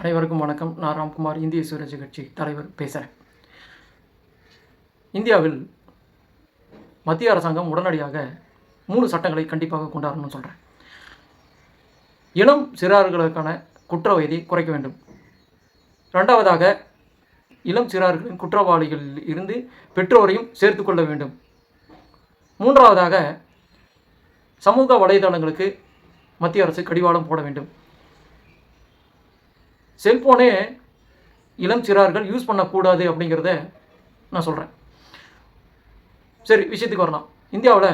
அனைவருக்கும் வணக்கம். நான் ராம்குமார் இந்திய சுயராஜ்ய கட்சி தலைவர் பேசுகிறேன் இந்தியாவில் மத்திய அரசாங்கம் உடனடியாக மூணு சட்டங்களை கண்டிப்பாக கொண்டாடணும்னு சொல்கிறேன் இளம் சிறார்களுக்கான குற்ற வயதை குறைக்க வேண்டும். ரெண்டாவதாக இளம் சிறார்களின் குற்றவாளிகளில் இருந்து பெற்றோரையும் சேர்த்துக்கொள்ள வேண்டும். மூன்றாவதாக சமூக வலைதளங்களுக்கு மத்திய அரசு கடிவாளம் போட வேண்டும். செல்ஃபோனே இளம் சிறார்கள் யூஸ் பண்ணக்கூடாது அப்படிங்கிறத நான் சொல்கிறேன் சரி விஷயத்துக்கு வரலாம். இந்தியாவில்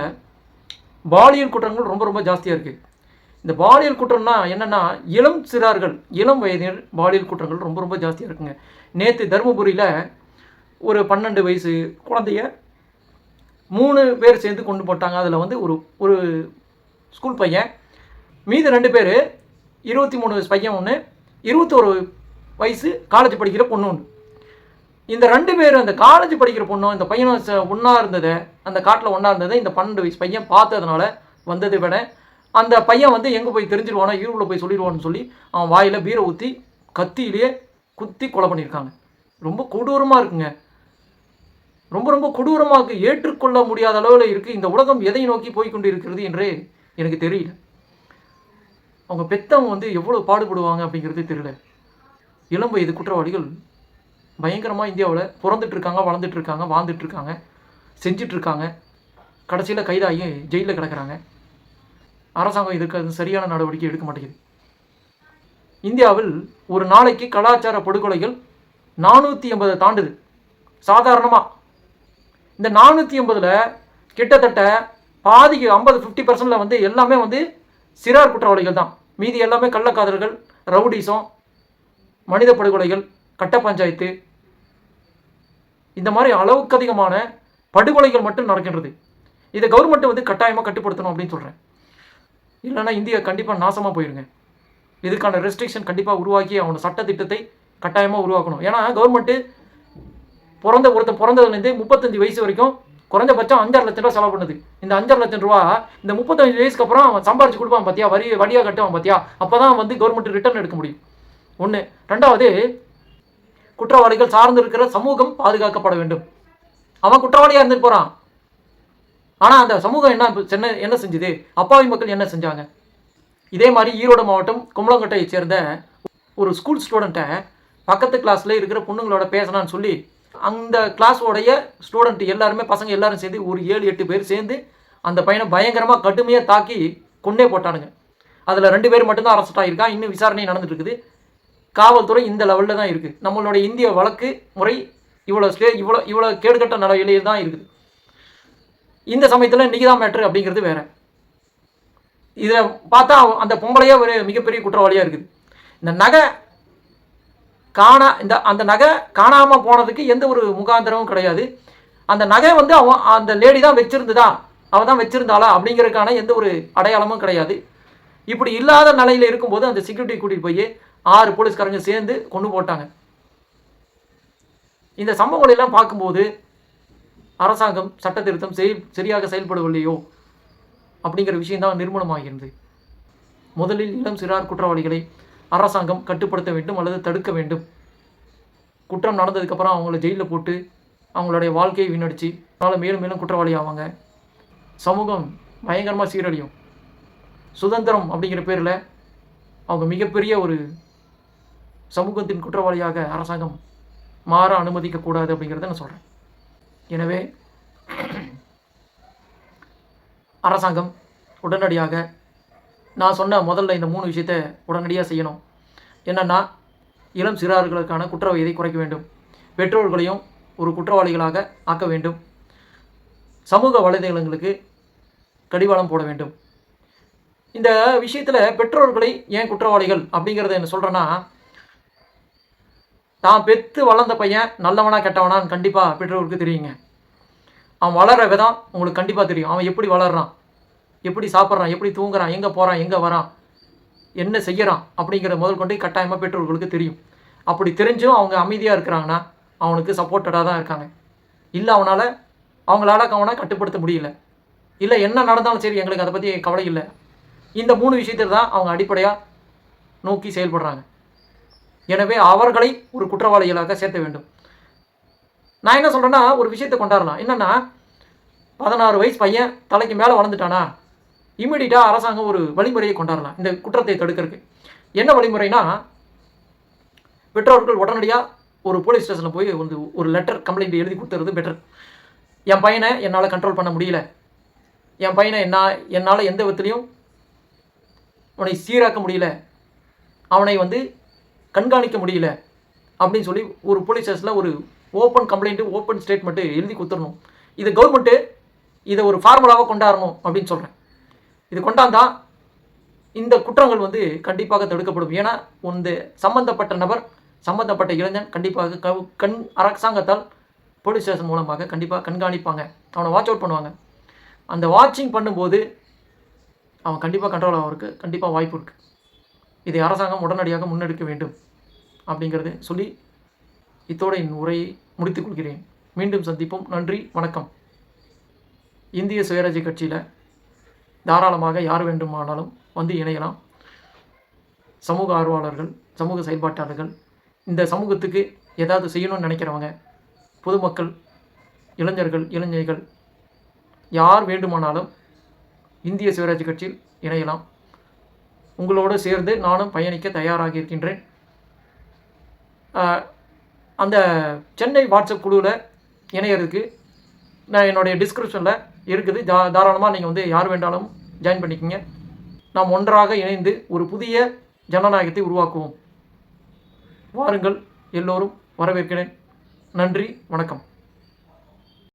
பாலியல் குற்றங்கள் ரொம்ப ரொம்ப ஜாஸ்தியாக இருக்குது இந்த பாலியல் குற்றம்னா என்னென்னா இளம் சிறார்கள் இளம் வயதினர் பாலியல் குற்றங்கள் ரொம்ப ரொம்ப ஜாஸ்தியாக இருக்குங்க. நேற்று தருமபுரியில் ஒரு பன்னெண்டு வயசு குழந்தைய மூணு பேர் சேர்ந்து கொண்டு போட்டாங்க. அதில் வந்து ஒரு ஒரு ஸ்கூல் பையன். மீதி ரெண்டு பேர் இருபத்தி மூணு வயசு பையன் ஒன்று இருபத்தோரு வயசு காலேஜ் படிக்கிற பொண்ணு ஒன்று இந்த ரெண்டு பேர் அந்த காலேஜ் படிக்கிற பொண்ணும் இந்த பையனும் ஒன்றா இருந்ததை அந்த காட்டில் ஒன்றா இருந்ததை இந்த பன்னெண்டு வயசு பையன் பார்த்ததுனால வந்ததை விட அந்த பையன் வந்து எங்கே போய் தெரிஞ்சிருவானோ ஈரோட்டில் போய் சொல்லிடுவான்னு சொல்லி அவன் வாயில் பீரை ஊற்றி கத்தியிலேயே குத்தி கொலை பண்ணியிருக்காங்க. ரொம்ப கொடூரமாக இருக்குங்க. ரொம்ப ரொம்ப கொடூரமாக ஏற்றுக்கொள்ள முடியாத அளவில் இருக்குது இந்த உலகம் எதை நோக்கி போய்கொண்டு இருக்கிறது என்று எனக்கு தெரியல. அவங்க பெத்தவங்க வந்து எவ்வளோ பாடுபடுவாங்க அப்படிங்கிறது தெரியல. இளம் வயது குற்றவாளிகள் பயங்கரமாக இந்தியாவில் பிறந்துட்டு இருக்காங்க வளர்ந்துட்டு இருக்காங்க இருக்காங்க கடைசியில் கைதாகி ஜெயிலில் கிடக்கிறாங்க. அரசாங்கம் இதுக்கு அது சரியான நடவடிக்கை எடுக்க மாட்டேங்குது. இந்தியாவில் ஒரு நாளைக்கு கலாச்சார படுகொலைகள் நானூற்றி எண்பதை தாண்டுது. சாதாரணமாக இந்த நானூற்றி எண்பதில் கிட்டத்தட்ட பாதிக்கு ஐம்பது ஃபிஃப்டி பர்சன்டில் வந்து எல்லாமே வந்து சிறார் குற்றவாளிகள் தான். மீதி எல்லாமே கள்ளக்காதல்கள் ரவுடிசம் மனித படுகொலைகள் கட்ட பஞ்சாயத்து. இந்த மாதிரி அளவுக்கு அதிகமான படுகொலைகள் மட்டும் நடக்கின்றது. இதை கவர்மெண்ட் வந்து கட்டாயமாக கட்டுப்படுத்தணும் அப்படின்னு சொல்கிறேன் இல்லைன்னா இந்தியா கண்டிப்பாக நாசமாக போயிருங்க. இதுக்கான ரெஸ்ட்ரிக்ஷன் கண்டிப்பாக உருவாக்கி அவனோட சட்ட திட்டத்தை கட்டாயமாக உருவாக்கணும். ஏன்னா கவர்மெண்ட்டு பிறந்த ஒருத்தன் பிறந்ததுலேருந்து முப்பத்தஞ்சு வயசு வரைக்கும் குறைஞ்சபட்சம் அஞ்சாறு லட்சம் ரூபா செலவு பண்ணுது. இந்த அஞ்சாறு லட்சம் ரூபா இந்த முப்பத்தஞ்சு வயசுக்கு அப்புறம் அவன் சம்பாரிச்சு கொடுப்பான் பார்த்தியா வரி வடியாக கட்டுவான் பார்த்தியா அப்போ தான் வந்து கவர்மெண்ட் ரிட்டர்ன் எடுக்க முடியும். ஒன்று ரெண்டாவது குற்றவாளிகள் சார்ந்து இருக்கிற சமூகம் பாதுகாக்கப்பட வேண்டும். அவன் குற்றவாளியாக இருந்துட்டு போகிறான் ஆனால் அந்த சமூகம் என்ன சென்னை என்ன செஞ்சுது? அப்பாவி மக்கள் என்ன செஞ்சாங்க? இதே மாதிரி ஈரோடு மாவட்டம் கும்பலங்கோட்டையை சேர்ந்த ஒரு ஸ்கூல் ஸ்டூடெண்ட்டை பக்கத்து கிளாஸில் இருக்கிற பொண்ணுங்களோட பேசலான்னு சொல்லி அந்த கிளாஸோடைய ஸ்டூடெண்ட் எல்லாருமே பசங்க எல்லாரும் சேர்ந்து ஒரு ஏழு எட்டு பேர் சேர்ந்து அந்த பையனை பயங்கரமாக கடுமையாக தாக்கி கொண்டே போட்டானுங்க. அதில் ரெண்டு பேர் மட்டும்தான் அரெஸ்ட் ஆகியிருக்கான் இன்னும் விசாரணை நடந்துட்டு இருக்குது. காவல்துறை இந்த லெவலில் தான் இருக்குது நம்மளுடைய இந்திய வழக்கு முறை இவ்வளோ ஸ்டே இவ்வளோ இவ்வளோ கேடுகட்ட நிலையிலேயே தான் இருக்குது. இந்த சமயத்தில் நிகிதா மேட்ரு அப்படிங்கிறது வேற. இதை பார்த்தா அந்த பொம்பளையே ஒரு மிகப்பெரிய குற்றவாளியாக இருக்குது. இந்த நகை காணா இந்த அந்த நகை காணாமல் போனதுக்கு எந்த ஒரு முகாந்திரமும் கிடையாது. அந்த நகை வந்து அவன் அந்த லேடி தான் வச்சிருந்துதா? அவள் தான் வச்சிருந்தாளா? அப்படிங்கிறதுக்கான எந்த ஒரு அடையாளமும் கிடையாது. இப்படி இல்லாத நிலையில் இருக்கும்போது அந்த செக்யூரிட்டி கூட்டிகிட்டு போய் ஆறு போலீஸ்காரங்க சேர்ந்து கொண்டு போட்டாங்க. இந்த சம்பவங்களெல்லாம் பார்க்கும்போது அரசாங்கம் சட்ட திருத்தம் செய் சரியாக செயல்படவில்லையோ அப்படிங்கிற விஷயம்தான் நிர்மூலமாகிறது முதலில் இளம் சிறார் குற்றவாளிகளை அரசாங்கம் கட்டுப்படுத்த வேண்டும் அல்லது தடுக்க வேண்டும். குற்றம் நடந்ததுக்கப்புறம் அவங்கள ஜெயிலில் போட்டு அவங்களுடைய வாழ்க்கையை வீணடிச்சு அதனால் மேலும் மேலும் குற்றவாளி ஆவாங்க. சமூகம் பயங்கரமாக சீரழியும். சுதந்திரம் அப்படிங்கிற பேரில் அவங்க மிகப்பெரிய ஒரு சமூகத்தின் குற்றவாளியாக அரசாங்கம் மாற அனுமதிக்கக்கூடாது அப்படிங்கிறத நான் சொல்கிறேன் எனவே அரசாங்கம் உடனடியாக நான் சொன்ன முதல்ல இந்த மூணு விஷயத்தை உடனடியாக செய்யணும். என்னென்னா இளம் சிறார்களுக்கான குற்ற வயதை குறைக்க வேண்டும். பெற்றோர்களையும் ஒரு குற்றவாளிகளாக ஆக்க வேண்டும். சமூக வலைதளங்களுக்கு கடிவாளம் போட வேண்டும். இந்த விஷயத்தில் பெற்றோர்களை ஏன் குற்றவாளிகள் அப்படிங்கிறத என்ன சொல்கிறேன்னா தான் பெற்று வளர்ந்த பையன் நல்லவனா கெட்டவனான்னு கண்டிப்பாக பெற்றோருக்கு தெரியுங்க. அவன் வளர விதம் உங்களுக்கு கண்டிப்பாக தெரியும். அவன் எப்படி வளர்றான்? எப்படி சாப்பிட்றான் எப்படி தூங்குறான் எங்கே போகிறான் எங்கே வரான் என்ன செய்கிறான் அப்படிங்கிற முதல் கொண்டு கட்டாயமாக பெற்றோர்களுக்கு தெரியும். அப்படி தெரிஞ்சும் அவங்க அமைதியாக இருக்கிறாங்கன்னா அவனுக்கு சப்போர்ட்டடாக தான் இருக்காங்க. இல்லை அவனால் அவங்களால அவனை கட்டுப்படுத்த முடியல. இல்லை என்ன நடந்தாலும் சரி எங்களுக்கு அதை பற்றி கவலை இல்லை. இந்த மூணு விஷயத்தில் தான் அவங்க அடிப்படையாக நோக்கி செயல்படுறாங்க. எனவே அவர்களை ஒரு குற்றவாளிகளாக சேர்த்த வேண்டும். நான் என்ன சொல்கிறேன்னா ஒரு விஷயத்தை கொண்டாடலாம். என்னென்னா பதினாறு வயசு பையன் தலைக்கு மேலே வளர்ந்துட்டானா? இம்மிடியட்டாக அரசாங்கம் ஒரு வழிமுறையை கொண்டாடலாம். இந்த குற்றத்தை தடுக்கிறதுக்கு. என்ன வழிமுறைனா பெற்றோர்கள் உடனடியாக ஒரு போலீஸ் ஸ்டேஷனில் போய் வந்து ஒரு லெட்டர் கம்ப்ளைண்ட் எழுதி கொடுத்துறது பெட்டர் என் பையனை என்னால் கண்ட்ரோல் பண்ண முடியல. என் பையனை என்ன என்னால் எந்த விதத்துலையும் அவனை சீராக்க முடியல. அவனை வந்து கண்காணிக்க முடியல. அப்படின்னு சொல்லி ஒரு போலீஸ் ஸ்டேஷனில் ஒரு ஓப்பன் கம்ப்ளைண்ட்டு ஓப்பன் ஸ்டேட்மெண்ட்டு எழுதி கொடுத்துடணும். இது கவர்மெண்ட்டு இதை ஒரு ஃபார்முலாவாக கொண்டாடணும் அப்படின்னு சொல்கிறேன் இது கொண்டாந்தா இந்த குற்றங்கள் வந்து கண்டிப்பாக தடுக்கப்படும். ஏன்னா இந்த சம்பந்தப்பட்ட நபர் சம்பந்தப்பட்ட இளைஞன் கண்டிப்பாக கண் அரசாங்கத்தால் போலீஸ் ஸ்டேஷன் மூலமாக கண்டிப்பாக கண்காணிப்பாங்க. அவனை வாட்ச் அவுட் பண்ணுவாங்க. அந்த வாட்சிங் பண்ணும்போது அவன் கண்டிப்பாக கண்ட்ரோல் ஆகிறதுக்கு கண்டிப்பாக வாய்ப்பு இருக்குது இதை அரசாங்கம் உடனடியாக முன்னெடுக்க வேண்டும் அப்படிங்கிறது சொல்லி இத்தோடு என் உரையை முடித்துக் கொள்கிறேன். மீண்டும் சந்திப்போம். நன்றி. வணக்கம். இந்திய சுயராஜ்ய கட்சியில் தாராளமாக யார் வேண்டுமானாலும் வந்து இணையலாம். சமூக ஆர்வலர்கள் சமூக செயல்பாட்டாளர்கள் இந்த சமூகத்துக்கு ஏதாவது செய்யணும்னு நினைக்கிறவங்க பொதுமக்கள் இளைஞர்கள் இளைஞர்கள் யார் வேண்டுமானாலும் இந்திய சிவராஜ் கட்சியில் இணையலாம். உங்களோடு சேர்ந்து நானும் பயணிக்க தயாராக இருக்கின்றேன். அந்த சென்னை வாட்ஸ்அப் குழுவில் இணையறதுக்கு நான் என்னுடைய டிஸ்கிரிப்ஷனில் இருக்குது. தா தாராளமாக நீங்கள் வந்து யார் வேண்டாலும் ஜாயின் பண்ணிக்கோங்க. நாம் ஒன்றாக இணைந்து ஒரு புதிய ஜனநாயகத்தை உருவாக்குவோம். வாருங்கள் எல்லோரும் வரவேற்கிறேன். நன்றி வணக்கம்.